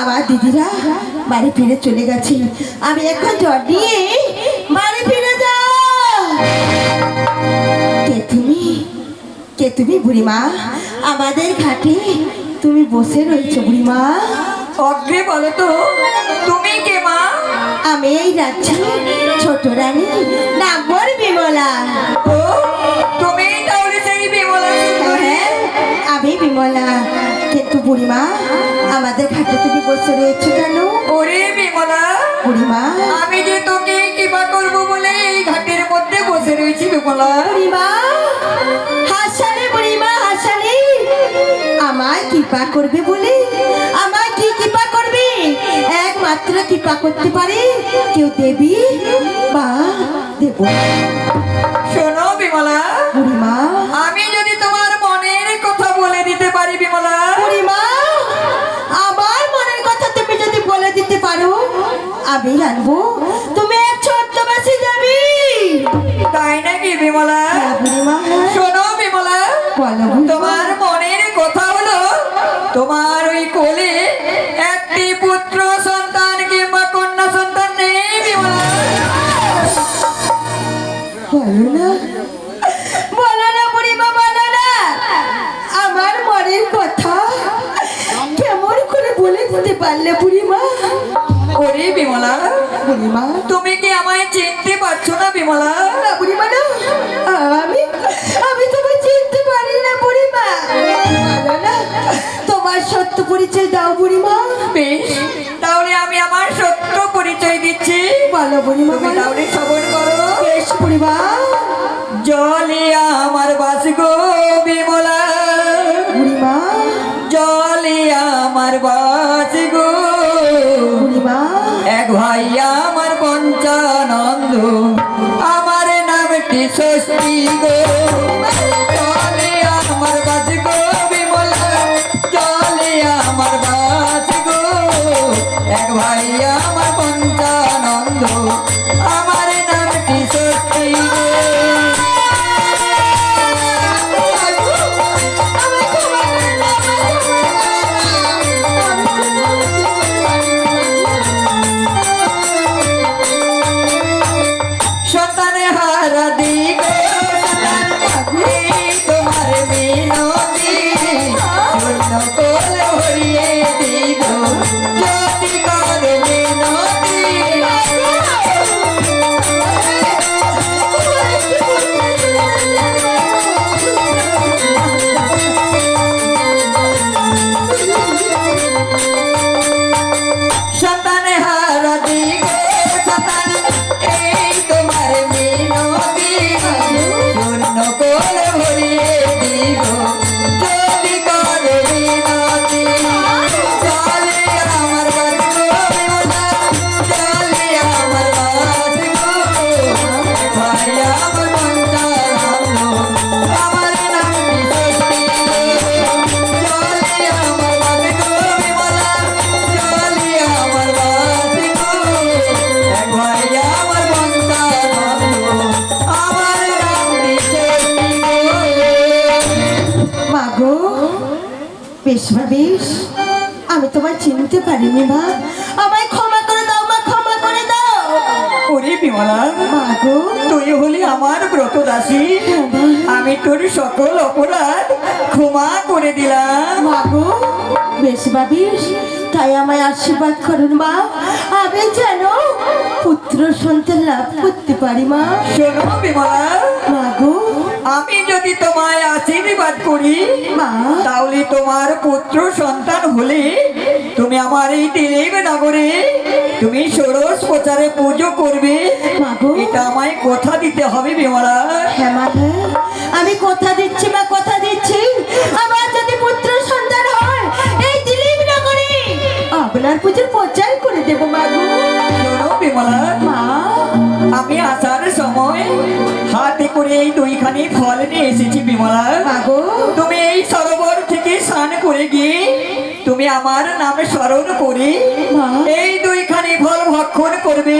আমার দিদিরা বাড়ি ফিরে চলে গেছে। আমি এখন জ্বর নিয়ে বাড়ি ফিরে যা কে তুমি? কে তুমি বুড়িমা? আমাদের ঘাটে তুমি বসে রয়েছো বুড়িমা। অগ্রে বলো তো তুমি কে মা? আমি এই রাজ্যে ছোট রানী নাম্বর বিমলা। ও তুমি তাহলে সেই বিমলা আমি বিমলা কিন্তু বুড়িমা আমাদের ঘাটে তুমি বসে রয়েছো কেন? ওরে বিমলা বুড়িমা। আমি যে তোকে কৃপা করব বলে এই ঘাটের মধ্যে বসে রয়েছি বিমলা। বুড়িমা হাসালে বুড়িমা হাসালে আমায় কৃপা করবে বলে? আমায় কি কৃপা করবে? একমাত্র কৃপা করতে পারে কেউ দেবী বা দেব শোনো আমি জানব তুমি এক ছোট্ট বাসি যাবি তাই নাকি বিমলা? হ্যাঁ। শোনো বিমলা তোমার মনের কথা হলো তোমার ওই কোলে একটি বুড়িমা তুমি কি আমায় চিনতে পারছ না বিমলা? বুড়িমা না। আমি আমি তোমায় চিনতে পারি না বুড়িমা। তোমার সত্য পরিচয় দাও বুড়িমা। বেশ তাহলে আমি আমার সত্য পরিচয় দিচ্ছি। বলো বুড়িমা তুমি তাহলে শ্রবণ মাগো। বেশ মা বেশ। আমি তোমায় চিনতে পারিনি মা। আমায় ক্ষমা করে দাও মা ক্ষমা করে দাও। ওরে বিমলা মাগো। তুই হলি আমার ব্রত দাসী আমি তোর সকল অপরাধ ক্ষমা করে দিলাম। মাগো। বেশ মা বেশ। তাই আমায় আশীর্বাদ করুন মা। আমি যেন পুত্র সন্তান লাভ করতে পারি মা। শোনো বিমলা। মাগো। আমি যদি তোমায় আশীর্বাদ করি মা। তাহলে তোমার পুত্র সন্তান হলে তুমি আমার এই দিলীপ নগরে তুমি ষোড়শ প্রচারে পুজো করবে। এটা আমায় কথা দিতে হবে বিমলা হ্যাঁ আমি কথা দিচ্ছি বা কথা দিচ্ছি। আমার যদি পুত্র সন্তান হয় এই দিলীপ নগরে আপনার পুজোর প্রচার করে দেবো মাগো সময় হাতে করে এই দুইখানি ফল নিয়ে এসেছি বিমলা তুমি এই সরোবর থেকে স্নান করে গিয়ে তুমি আমার নামে স্মরণ করে এই দুইখানি ফল ভক্ষণ করবে।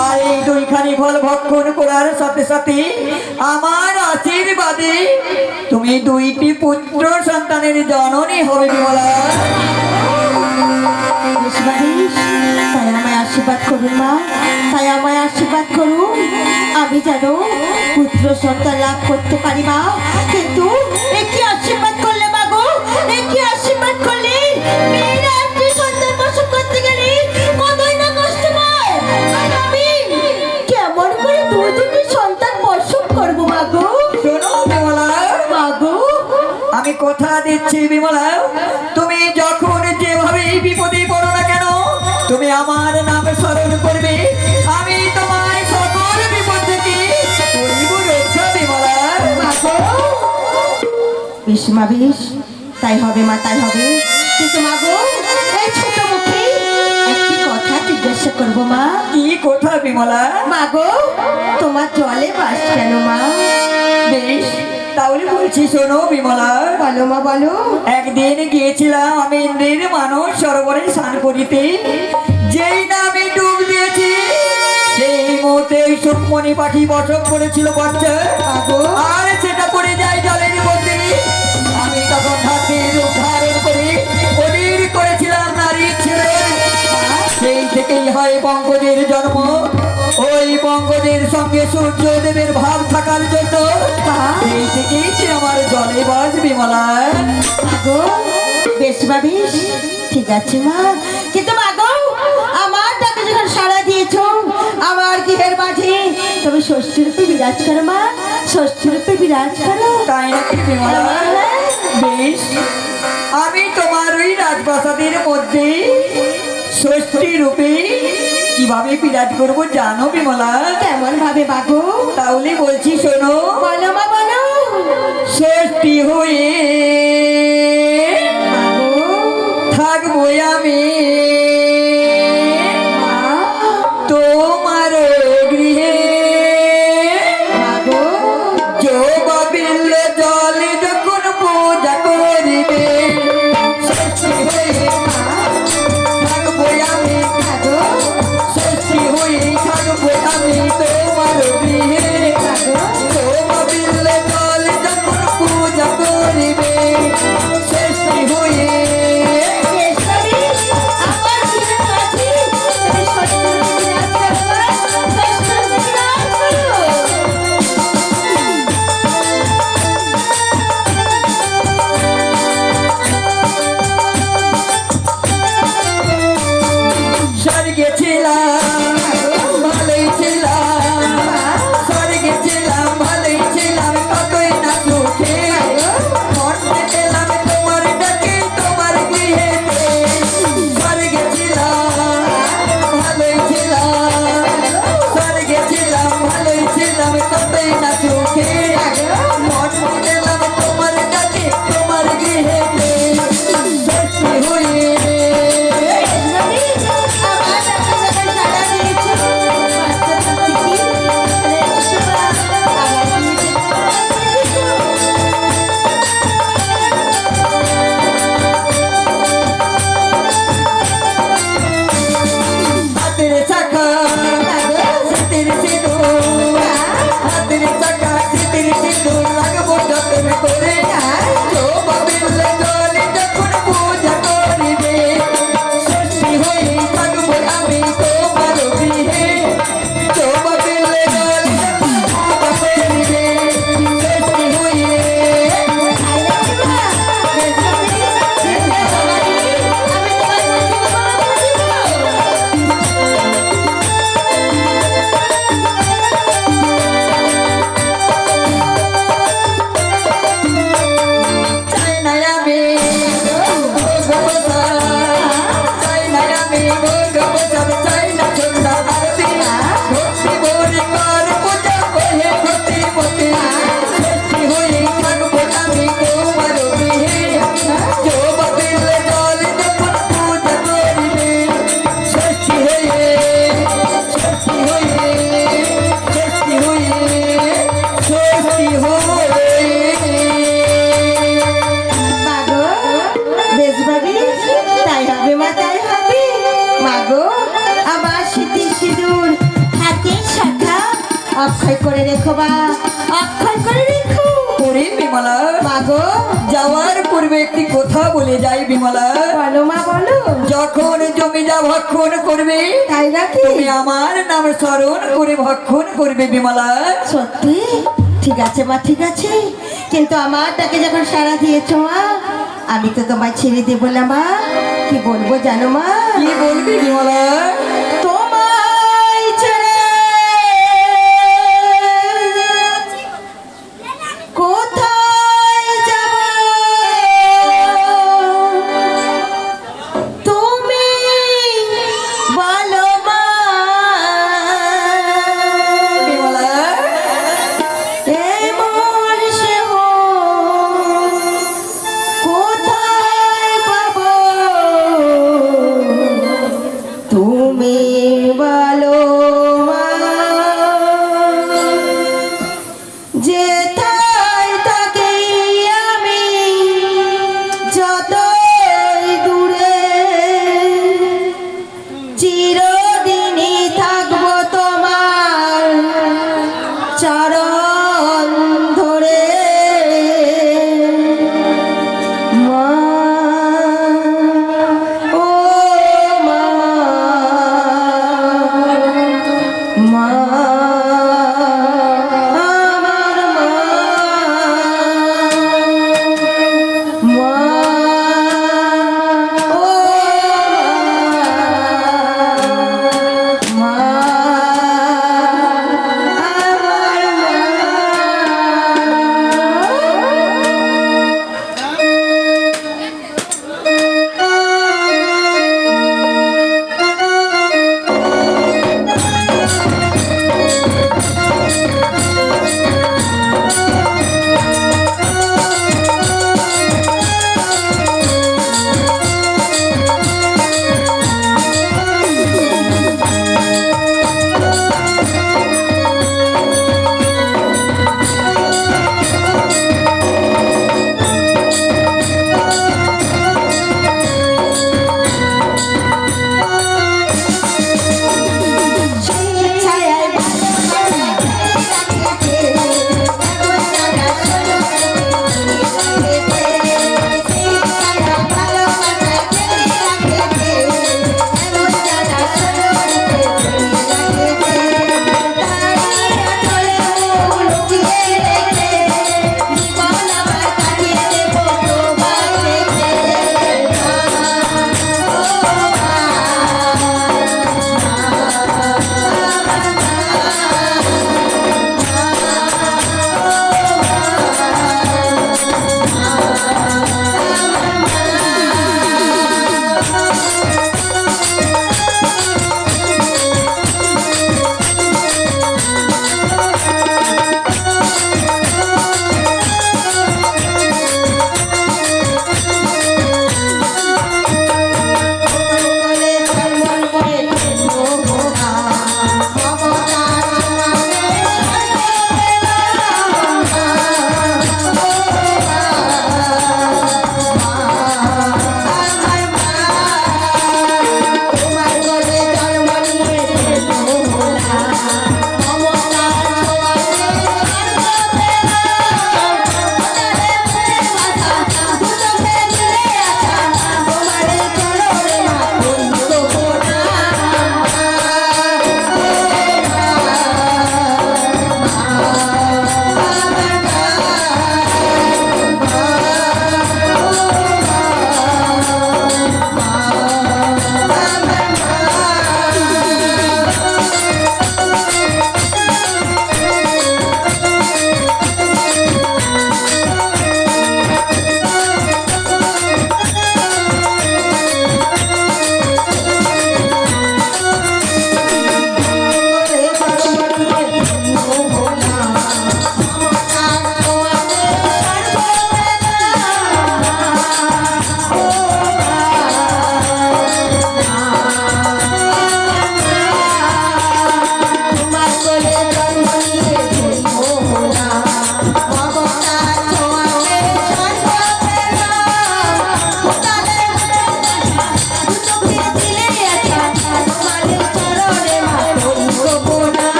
আর এই দুইখানি ফল ভক্ষণ করার সাথে সাথে আমার আশীর্বাদে তুমি দুইটি পুত্র সন্তানের জননী হবে বিমলা। আশীর্বাদ করুন মা। তাই আমায় আশীর্বাদ করুন। আমি যেন পুত্র সন্তান লাভ করতে পারি মা। কিন্তু একটি আশীর্বাদ করলে মা গো? একটি আশীর্বাদ করলে? মেয়েরা একটি সন্তান প্রসব করতে গেলে কতই না কষ্ট পায় আমি কেমন করে দু দুটি সন্তান প্রসব করব মা গো? শোনো বিমলা মা গো? আমি কথা দিচ্ছি বিমলা তুমি যখন যেভাবে বিপদে পড়ো না কেন তুমি আমার স্মরণ করবে। আমি তোমায় সকল বিপদ থেকে করিব রক্ষা মা তাই হবে মা তাই হবে। কিন্তু মাগো এই ছোট মুখে একটি কথা জিজ্ঞাসা করব মা। কি কথা বিমলা? মাগো তোমার জলে বাস কেন মা? বেশ তাহলে বলছি শোনো বিমলা। বলো মা বলো। একদিন গিয়েছিলাম আমি ইন্দ্রের মানুষ সরোবরে স্নান করিতে। সুকমণি পাখি বসব করেছিল বাচ্চা আর সেটা পড়ে যায় জলের মধ্যে। আমি তখন হাতে রূপ ধারণ করে। অধীর করেছিলাম নারী ছেলে। সেই থেকেই হয় পঙ্কজের জন্ম। ওই পঙ্কজের সঙ্গে সূর্যদেবের ভাব থাকার জন্য। সেই থেকেই যে আমার জলে বাস বিমলা বেশ মা ঠিক আছে মা। কিন্তু ডাকে যখন সাড়া দিয়েছ। আমার গৃহের মাঝে। তবে ষষ্ঠী রূপে বিরাজ করো মা। ষষ্ঠী রূপে বিরাজ করো। তাই বিমলা বেশ। আমি তোমার ওই রাজপ্রাসাদের মধ্যে ষষ্ঠী রূপে কীভাবে বিরাজ করব জানো বিমলা? কেমন ভাবে মাগো তাহলে বলছি শোনো। বলো মা বলো। ষষ্ঠী হয়ে থাকব আমি। অক্ষয় করে রেখো বা অক্ষয় করে রেখো। করে বিমলা। মা গো। যাওয়ার পূর্বে একটি কথা বলে যাই বিমলা। বলো মা বলো। যখন জমি যা ভক্ষণ করবে তাই নাকি? তুমি আমার নাম স্মরণ করে ভক্ষণ করবে বিমলা। সত্যি? ঠিক আছে মা ঠিক আছে। কিন্তু আমার তাকে যখন সারা দিয়েছ মা আমি তো তোমায় ছেড়ে দেবো না মা। কি বলব জানো মা? কি বলবি বিমলা?